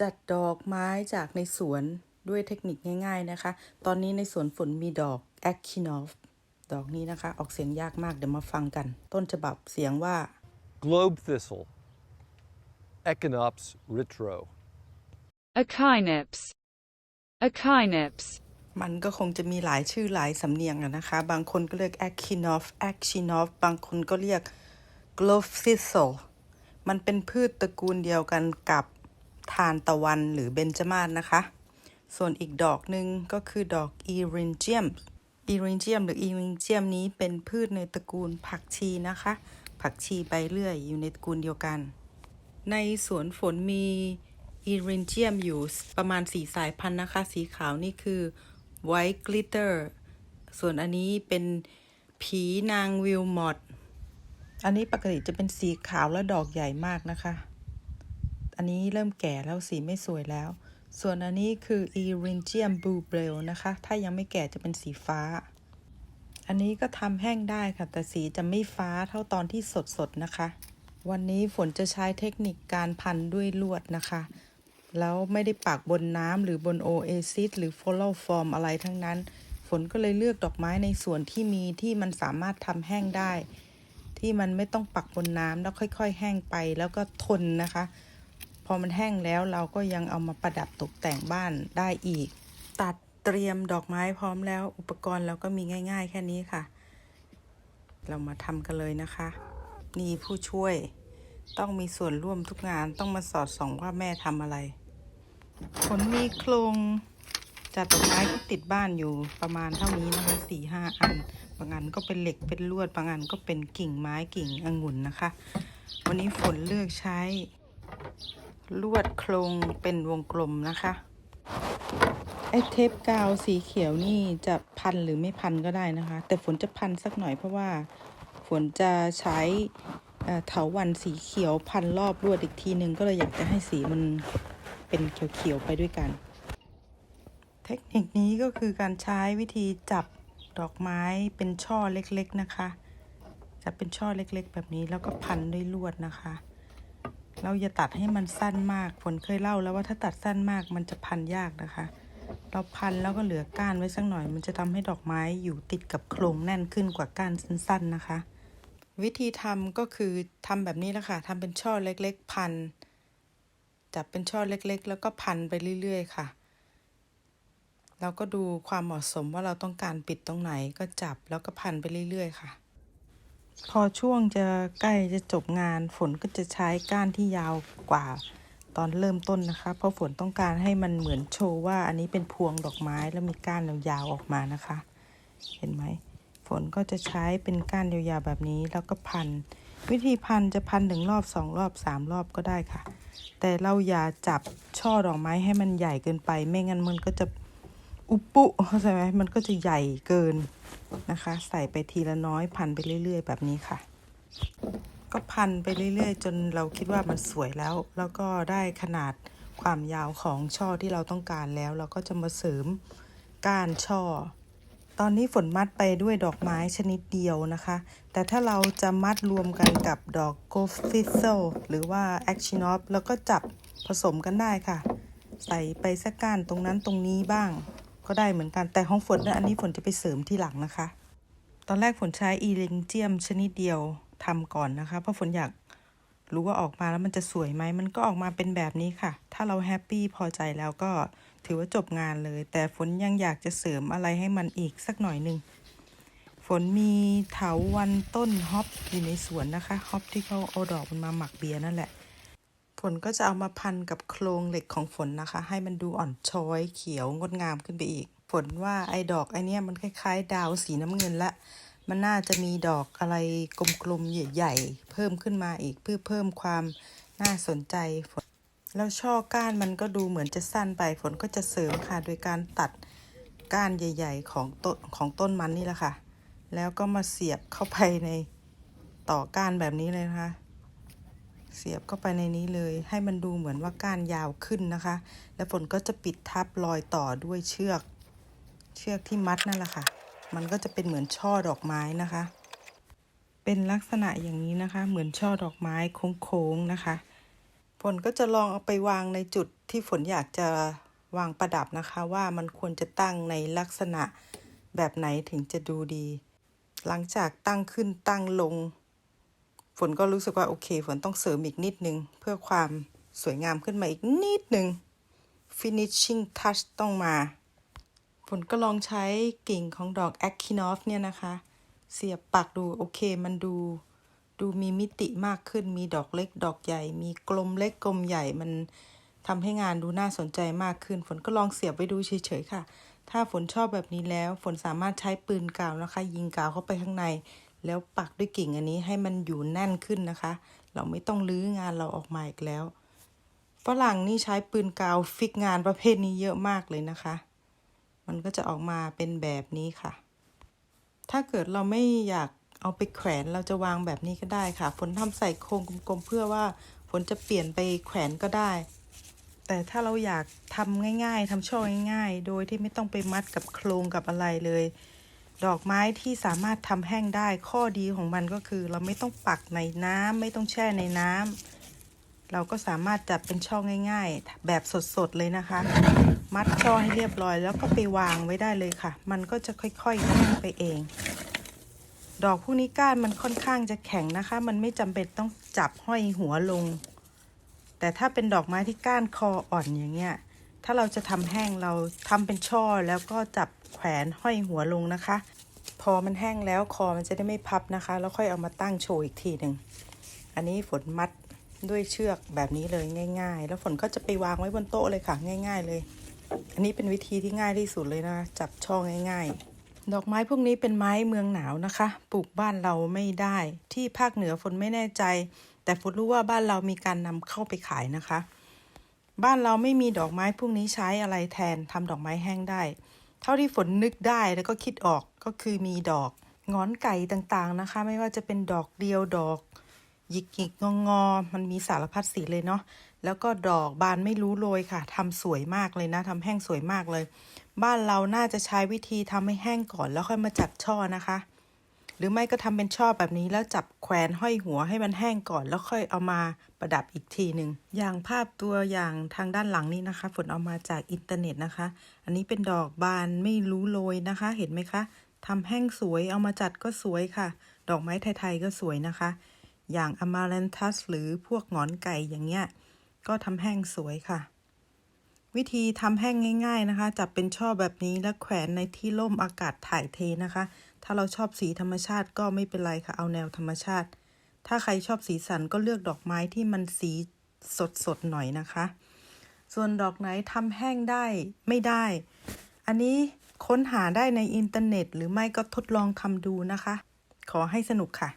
จัดดอกไม้จากในสวนด้วยเทคนิคง่ายๆนะคะ ตอนนี้ในสวนฝนมีดอก a c h i n o f ดอกนี้นะคะ ออกเสียงยากมากเดี๋ยวมาฟังกัน ต้นฉบับเสียงว่า Globe thistle, Echinops retro. Echinops. Echinops. มันก็คงจะมีหลายชื่อหลายสำเนียงอะนะคะ บางคนก็เรียก a c h i n o f a c h i n o f บางคนก็เรียก glove thistle มันเป็นพืชตระกูลเดียวกันกับ ทานตะวันหรือเบญจมาศนะคะ ส่วนอีกดอกหนึ่งก็คือดอก e r i n g i u m e r i n g i u m หรือ e r i n g i u m นี้เป็นพืชในตระกูลผักชีนะคะ ผักชีใบเลื่อยอยู่ในตระกูลเดียวกัน ในสวนฝนมี e r i n g i u m อยู่ประมาณ4สายพันธุ์นะคะ สีขาวนี่คือ white glitter ส่วนอันนี้เป็นผีนางวิลมอตอันนี้ปกติจะเป็นสีขาวและดอกใหญ่มากนะคะ อันนี้เริ่มแก่แล้วสีไม่สวยแล้ว ส่วนอันนี้คือ e r i n g i u m blue b r a l นะคะ ถ้ายังไม่แก่จะเป็นสีฟ้า อันนี้ก็ทำแห้งได้ค่ะ แต่สีจะไม่ฟ้าเท่าตอนที่สดๆนะคะ วันนี้ฝนจะใช้เทคนิคการพันด้วยลวดนะคะ แล้วไม่ได้ปักบนน้ำหรือบนโอเอซิสหรือ follow form อะไรทั้งนั้น ฝนก็เลยเลือกดอกไม้ในส่วนที่มีที่มันสามารถทำแห้งได้ที่มันไม่ต้องปักบนน้ำแล้วค่อย ๆ แห้งไปแล้วก็ทนนะคะ อมันแห้งแล้วเราก็ยังเอามาประดับตกแต่งบ้านได้อีก ตัดเตรียมดอกไม้พร้อมแล้วอุปกรณ์เราก็มีง่าย ๆ แค่นี้ค่ะ เรามาทำกันเลยนะคะ นี่ผู้ช่วยต้องมีส่วนร่วมทุกงานต้องมาสอดส่องว่าแม่ทำอะไรผลมีโครงจัดดอกไม้ที่ติดบ้านอยู่ประมาณเท่านี้นะคะสี่ห้าอัน บางอันก็เป็นเหล็กเป็นลวด บางอันก็เป็นกิ่งไม้กิ่งองุ่นนะคะ วันนี้ฝนเลือกใช้ ลวดโครงเป็นวงกลมนะคะไอ้เทปกาวสีเขียวนี่จะพันหรือไม่พันก็ได้นะคะ แต่ฝนจะพันสักหน่อยเพราะว่าฝนจะใช้เถาวันสีเขียวพันรอบลวดอีกทีนึงก็เลยอยากจะให้สีมันเป็นเขียวๆไปด้วยกัน เทคนิคนี้ก็คือการใช้วิธีจับดอกไม้เป็นช่อเล็กๆนะคะ จะเป็นช่อเล็กๆ แบบนี้แล้วก็พันด้วยลวดนะคะ เราอย่าตัดให้มันสั้นมาก ฝนเคยเล่าแล้วว่าถ้าตัดสั้นมากมันจะพันยากนะคะ เราพันแล้วก็เหลือก้านไว้สักหน่อย มันจะทำให้ดอกไม้อยู่ติดกับโครงแน่นขึ้นกว่าก้านสั้น ๆนะคะ วิธีทำก็คือทำแบบนี้แหละค่ะทำเป็นช่อเล็ก ๆ พัน จับเป็นช่อเล็กๆ แล้วก็พันไปเรื่อย ๆ ค่ะ เราก็ดูความเหมาะสมว่าเราต้องการปิดตรงไหนก็จับแล้วก็พันไปเรื่อย ๆ ค่ะ พอช่วงจะใกล้จะจบงานฝนก็จะใช้ก้านที่ยาวกว่าตอนเริ่มต้นนะคะ เพราะฝนต้องการให้มันเหมือนโชว์ว่าอันนี้เป็นพวงดอกไม้แล้วมีก้านยาวๆออกมานะคะ เห็นไหมฝนก็จะใช้เป็นก้านยาวๆแบบนี้แล้วก็พัน วิธีพันจะพันหนึ่งรอบสองรอบสามรอบก็ได้ค่ะ แต่เราอย่าจับช่อดอกไม้ให้มันใหญ่เกินไป ไม่งั้นมันก็จะอุปุเข้าใจไหมมันก็จะใหญ่เกิน นะคะ ใส่ไปทีละน้อยพันไปเรื่อย ๆ แบบนี้ค่ะ ก็พันไปเรื่อย ๆ จนเราคิดว่ามันสวยแล้ว แล้วก็ได้ขนาดความยาวของช่อที่เราต้องการแล้ว เราก็จะมาเสริมก้านช่อ ตอนนี้ฝนมัดไปด้วยดอกไม้ชนิดเดียวนะคะ แต่ถ้าเราจะมัดรวมกันกับดอก g o f t h i s t l e หรือว่า a c h i n o p แล้วก็จับผสมกันได้ค่ะ ใส่ไปสักก้านตรงนั้นตรงนี้บ้าง ก็ได้เหมือนกันแต่ของฝนเนี่ยอันนี้ฝนจะไปเสริมที่หลังนะคะ ตอนแรกฝนใช้อีลิงเจียมชนิดเดียวทำก่อนนะคะ เพราะฝนอยากรู้ว่าออกมาแล้วมันจะสวยไหมมันก็ออกมาเป็นแบบนี้ค่ะ ถ้าเราแฮปปี้พอใจแล้วก็ถือว่าจบงานเลย แต่ฝนยังอยากจะเสริมอะไรให้มันอีกสักหน่อยหนึ่งฝนมีเถาวันต้นฮอปอยู่ในสวนนะคะฮอปที่เขาเอาดอกมันมาหมักเบียร์นั่นแหละ ฝนก็จะเอามาพันกับโครงเหล็กของฝนนะคะ ให้มันดูอ่อนช้อยเขียวงดงามขึ้นไปอีก ฝนว่าไอ้ดอกไอ้เนี้ยมันคล้ายๆ ดาวสีน้ำเงินละ มันน่าจะมีดอกอะไรกลมๆใหญ่ๆ เพิ่มขึ้นมาอีกเพื่อเพิ่มความน่าสนใจฝนแล้วช่อก้านมันก็ดูเหมือนจะสั้นไป ฝนก็จะเสริมค่ะ โดยการตัดก้านใหญ่ ๆ ของต้นของต้นมันนี่แหละค่ะ แล้วก็มาเสียบเข้าไปในต่อก้านแบบนี้เลยนะคะ เสียบเข้าไปในนี้เลย ให้มันดูเหมือนว่าก้านยาวขึ้นนะคะ แล้วฝนก็จะปิดทับรอยต่อด้วยเชือก เชือกที่มัดนั่นแหละค่ะ มันก็จะเป็นเหมือนช่อดอกไม้นะคะ เป็นลักษณะอย่างนี้นะคะ เหมือนช่อดอกไม้โค้งๆนะคะ ฝนก็จะลองเอาไปวางในจุดที่ฝนอยากจะวางประดับนะคะว่ามันควรจะตั้งในลักษณะแบบไหนถึงจะดูดี หลังจากตั้งขึ้นตั้งลง ฝนก็รู้สึกว่าโอเค ฝนต้องเสริมอีกนิดนึง เพื่อความสวยงามขึ้นมาอีกนิดนึง finishing touch ต้องมา ฝนก็ลองใช้กิ่งของดอก a k i n o f เนี่ยนะคะ เสียบปักดูโอเคมันดูดูมีมิติมากขึ้นมีดอกเล็กดอกใหญ่ มีกลมเล็กกลมใหญ่มันทำให้งานดูน่าสนใจมากขึ้น ฝนก็ลองเสียบไว้ดูเฉยๆค่ะ ถ้าฝนชอบแบบนี้แล้ว ฝนสามารถใช้ปืนกาวนะคะ ยิงกาวเข้าไปข้างใน แล้วปักด้วยกิ่งอันนี้ให้มันอยู่แน่นขึ้นนะคะ เราไม่ต้องลื้องานเราออกมาอีกแล้ว ฝรั่งนี่ใช้ปืนกาวฟิกงานประเภทนี้เยอะมากเลยนะคะ มันก็จะออกมาเป็นแบบนี้ค่ะ ถ้าเกิดเราไม่อยากเอาไปแขวนเราจะวางแบบนี้ก็ได้ค่ะ ฝนทำใส่โครงกลมๆเพื่อว่าฝนจะเปลี่ยนไปแขวนก็ได้ แต่ถ้าเราอยากทำง่าย ๆทำช่อง่าย ๆ โดยที่ไม่ต้องไปมัดกับโครงกับอะไรเลย ดอกไม้ที่สามารถทำแห้งได้ข้อดีของมันก็คือ เราไม่ต้องปักในน้ำไม่ต้องแช่ในน้ำเราก็สามารถจัดเป็นช่อง่าย ๆ แบบสดๆเลยนะคะ มัดช่อให้เรียบร้อย แล้วก็ไปวางไว้ได้เลยค่ะ มันก็จะค่อยๆแห้งไปเอง ดอกพวกนี้ก้านมันค่อนข้างจะแข็งนะคะ มันไม่จำเป็นต้องจับห้อยหัวลง แต่ถ้าเป็นดอกไม้ที่ก้านคออ่อนอย่างเงี้ย ถ้าเราจะทำแห้งเราทำเป็นช่อแล้วก็จับแขวนห้อยหัวลงนะคะ พอมันแห้งแล้วคอมันจะได้ไม่พับนะคะ แล้วค่อยเอามาตั้งโชว์อีกทีหนึ่งอันนี้ฝนมัดด้วยเชือกแบบนี้เลยง่าย ๆ แล้วฝนก็จะไปวางไว้บนโต๊ะเลยค่ะง่าย ๆ เลย อันนี้เป็นวิธีที่ง่ายที่สุดเลยนะ จับช่อง่าย ๆดอกไม้พวกนี้เป็นไม้เมืองหนาวนะคะ ปลูกบ้านเราไม่ได้ ที่ภาคเหนือฝนไม่แน่ใจ แต่ฝนรู้ว่าบ้านเรามีการนำเข้าไปขายนะคะ บ้านเราไม่มีดอกไม้พวกนี้ใช้อะไรแทนทำดอกไม้แห้งได้ เท่าที่ฝนนึกได้แล้วก็คิดออกก็คือมีดอกงอนไก่ต่างๆนะคะ ไม่ว่าจะเป็นดอกเดียวดอกหยิกหยิกงองอมันมีสารพัดสีเลยเนาะแล้วก็ดอกบานไม่รู้โรยค่ะทำสวยมากเลยนะทำแห้งสวยมากเลย บ้านเราน่าจะใช้วิธีทำให้แห้งก่อนแล้วค่อยมาจัดช่อนะคะ หรือไม่ก็ทำเป็นช่อแบบนี้แล้วจับแขวนห้อยหัวให้มันแห้งก่อน แล้วค่อยเอามาประดับอีกทีหนึ่งอย่างภาพตัวอย่างทางด้านหลังนี้นะคะ ฝนเอามาจากอินเทอร์เน็ตนะคะ อันนี้เป็นดอกบานไม่รู้โรยนะคะ เห็นไหมคะทำแห้งสวยเอามาจัดก็สวยค่ะ ดอกไม้ไทยๆก็สวยนะคะ อย่างอมา a รนทัสหรือพวกงอนไก่อย่างเงี้ยก็ทำแห้งสวยค่ะ วิธีทำแห้งง่าย ๆนะคะ จับเป็นช่อแบบนี้แล้วแขวนในที่ร่มอากาศถ่ายเทนะคะ ถ้าเราชอบสีธรรมชาติก็ไม่เป็นไรค่ะเอาแนวธรรมชาติ ถ้าใครชอบสีสันก็เลือกดอกไม้ที่มันสีสดสดหน่อยนะคะ ส่วนดอกไหนทำแห้งได้ไม่ได้ อันนี้ค้นหาได้ในอินเทอร์เน็ต หรือไม่ก็ทดลองทำดูนะคะ ขอให้สนุกค่ะ